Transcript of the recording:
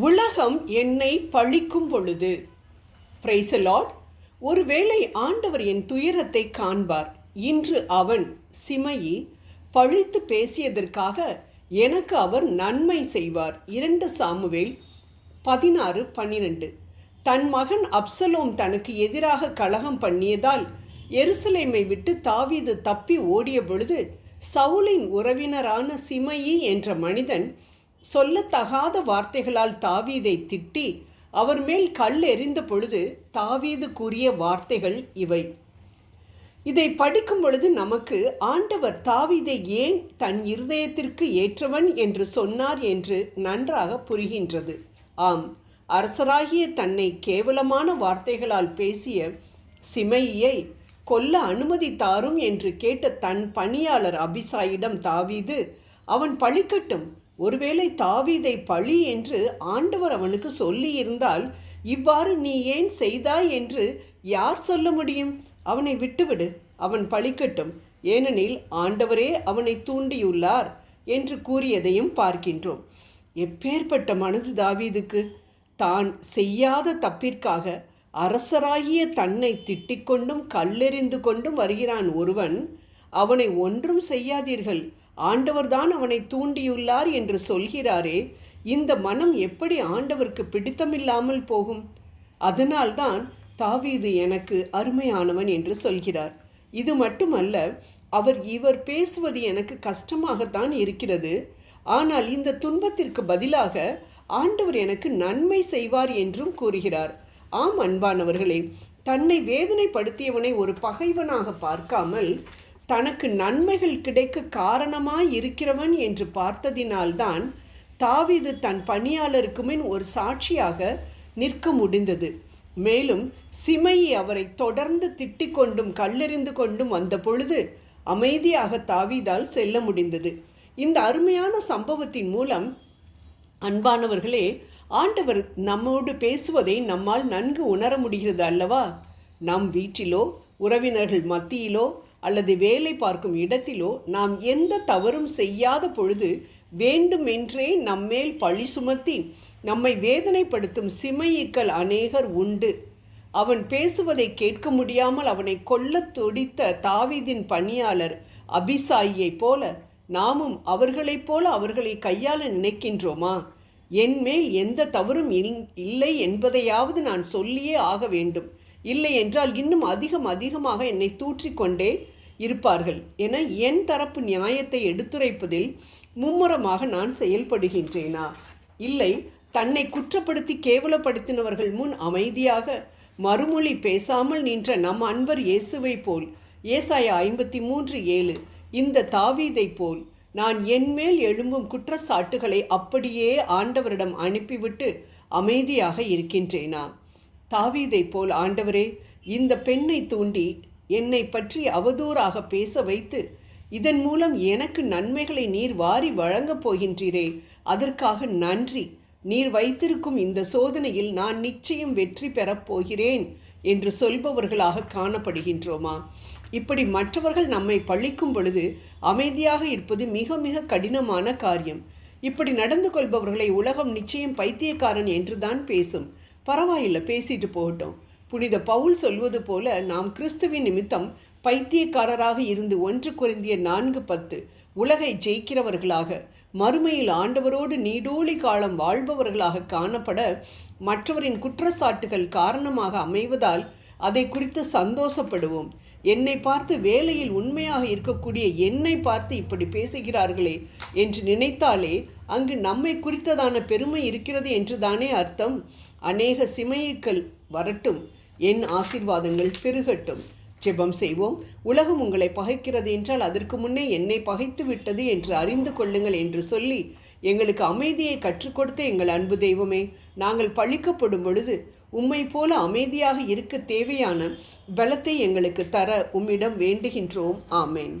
உலகம் என்னை பழிக்கும் பொழுது. பிரைசலாட் ஒருவேளை ஆண்டவர் என் துயரத்தை காண்பார். இன்று அவன் சிமையி பழித்து பேசியதற்காக எனக்கு அவர் நன்மை செய்வார். இரண்டு சாமுவேல் பதினாறு பன்னிரண்டு. தன் மகன் அப்சலோம் தனக்கு எதிராக கலகம் பண்ணியதால் எருசலேமை விட்டு தாவீது தப்பி ஓடிய பொழுது சவுலின் உறவினரான சிமையி என்ற மனிதன் சொல்லத்தகாத வார்த்தைகளால் தாவீதை திட்டி அவர் மேல் கல் எறிந்த பொழுது தாவீது கூறிய வார்த்தைகள் இவை. இதை படிக்கும் பொழுது நமக்கு ஆண்டவர் தாவீதை ஏன் தன் இருதயத்திற்கு ஏற்றவன் என்று சொன்னார் என்று நன்றாக புரிகின்றது. ஆம் அரசராகிய தன்னை கேவலமான வார்த்தைகளால் பேசிய சிமையை கொல்ல அனுமதி தாரும் என்று கேட்ட தன் பணியாளர் அபிசாயிடம் தாவீது அவன் பழிக்கட்டும் ஒருவேளை தாவீதை பழி என்று ஆண்டவர் அவனுக்கு சொல்லியிருந்தால் இவ்வாறு நீ ஏன் செய்தாய் என்று யார் சொல்ல முடியும்? அவனை விட்டுவிடு அவன் பழிக்கட்டும். ஏனெனில் ஆண்டவரே அவனை தூண்டியுள்ளார் என்று கூறியதையும் பார்க்கின்றோம். எப்பேற்பட்ட மனது தாவீதுக்கு? தான் செய்யாத தப்பிற்காக அரசராகிய தன்னை திட்டிக் கொண்டும் கல்லெறிந்து கொண்டும் வருகிறான் ஒருவன் அவனை ஒன்றும் செய்யாதீர்கள். ஆண்டவர்தான் அவனை தூண்டியுள்ளார் என்று சொல்கிறாரே இந்த மனம் எப்படி ஆண்டவருக்கு பிடித்தமில்லாமல் போகும்? அதனால்தான் தாவீது எனக்கு அருமையானவன் என்று சொல்கிறார். இது மட்டுமல்ல அவர் இவர் பேசுவது எனக்கு கஷ்டமாகத்தான் இருக்கிறது. ஆனால் இந்த துன்பத்திற்கு பதிலாக ஆண்டவர் எனக்கு நன்மை செய்வார் என்றும் கூறுகிறார். ஆம் அன்பானவர்களே தன்னை வேதனைப்படுத்தியவனை ஒரு பகைவனாக பார்க்காமல் தனக்கு நன்மைகள் கிடைக்க காரணமாய் இருக்கிறவன் என்று பார்த்ததினால்தான் தாவிது தன் பணியாளருக்கு முன் ஒரு சாட்சியாக நிற்க முடிந்தது. மேலும் சிமையை அவரை தொடர்ந்து திட்டிக் கொண்டும் கல்லெறிந்து கொண்டும் வந்த பொழுது அமைதியாக தாவிதால் செல்ல முடிந்தது. இந்த அருமையான சம்பவத்தின் மூலம் அன்பானவர்களே ஆண்டவர் நம்மோடு பேசுவதை நம்மால் நன்கு உணர முடிகிறது அல்லவா? நம் வீட்டிலோ உறவினர்கள் மத்தியிலோ அல்லது வேலை பார்க்கும் இடத்திலோ நாம் எந்த தவறும் செய்யாத பொழுது வேண்டுமென்றே நம்மேல் பழி சுமத்தி நம்மை வேதனைப்படுத்தும் சிமையிக்கல் அநேகர் உண்டு. அவன் பேசுவதை கேட்க முடியாமல் அவனை கொல்லத் துடித்த தாவீதின் பணியாளர் அபிசாயியைப் போல நாமும் அவர்களைப் போல அவர்களை கையாள நினைக்கின்றோமா? என் மேல் எந்த தவறும் இல்லை என்பதையாவது நான் சொல்லியே ஆக வேண்டும். இல்லை என்றால் இன்னும் அதிகம் அதிகமாக என்னை தூற்றிக்கொண்டே இருப்பார்கள் என என் தரப்பு நியாயத்தை எடுத்துரைப்பதில் மும்முரமாக நான் செயல்படுகின்றேனா? இல்லை தன்னை குற்றப்படுத்தி கேவலப்படுத்தினவர்கள் முன் அமைதியாக மறுமொழி பேசாமல் நின்ற நம் அன்பர் இயேசுவை போல் ஏசாயா ஐம்பத்தி மூன்று ஏழு இந்த தாவீதை போல் நான் என்மேல் எழும்பும் குற்றச்சாட்டுகளை அப்படியே ஆண்டவரிடம் அனுப்பிவிட்டு அமைதியாக இருக்கின்றேனா? தாவீதை போல் ஆண்டவரே இந்த பெண்ணை தூண்டி என்னை பற்றி அவதூறாக பேச வைத்து இதன் மூலம் எனக்கு நன்மைகளை நீர் வாரி வழங்கப் போகின்றீரே. அதற்காக நன்றி. நீர் வைத்திருக்கும் இந்த சோதனையில் நான் நிச்சயம் வெற்றி பெறப் போகிறேன் என்று சொல்பவர்களாக காணப்படுகின்றோமா? இப்படி மற்றவர்கள் நம்மை பழிக்கும் பொழுது அமைதியாக இருப்பது மிக மிக கடினமான காரியம். இப்படி நடந்து கொள்பவர்களை உலகம் நிச்சயம் பைத்தியக்காரன் என்றுதான் பேசும். பரவாயில்லை பேசிட்டு போகட்டும். புனித பவுல் சொல்வது போல நாம் கிறிஸ்துவின் நிமித்தம் பைத்தியக்காரராக இருந்து ஒன்று குறைந்திய நான்கு பத்து உலகை ஜெயிக்கிறவர்களாக மறுமையில் ஆண்டவரோடு நீடோழி காலம் வாழ்பவர்களாக காணப்பட மற்றவரின் குற்றச்சாட்டுகள் காரணமாக அமைவதால் அதை குறித்து சந்தோஷப்படுவோம். என்னை பார்த்து வேலையில் உண்மையாக இருக்கக்கூடிய என்னை பார்த்து இப்படி பேசுகிறார்களே என்று நினைத்தாலே அங்கு நம்மை குறித்ததான பெருமை இருக்கிறது என்று தானே அர்த்தம். அநேக சிமையுக்கள் வரட்டும். என் ஆசிர்வாதங்கள் பெருகட்டும். ஜெபம் செய்வோம். உலகம் உங்களை பகைக்கிறது என்றால் அதற்கு முன்னே என்னை பகைத்து விட்டது என்று அறிந்து கொள்ளுங்கள் என்று சொல்லி எங்களுக்கு அமைதியை கற்றுக் கொடுத்த எங்கள் அன்பு தெய்வமே நாங்கள் பழிக்கப்படும் பொழுது உம்மை போல அமைதியாக இருக்க தேவையான பலத்தை எங்களுக்கு தர உம்மிடம் வேண்டுகின்றோம். ஆமேன்.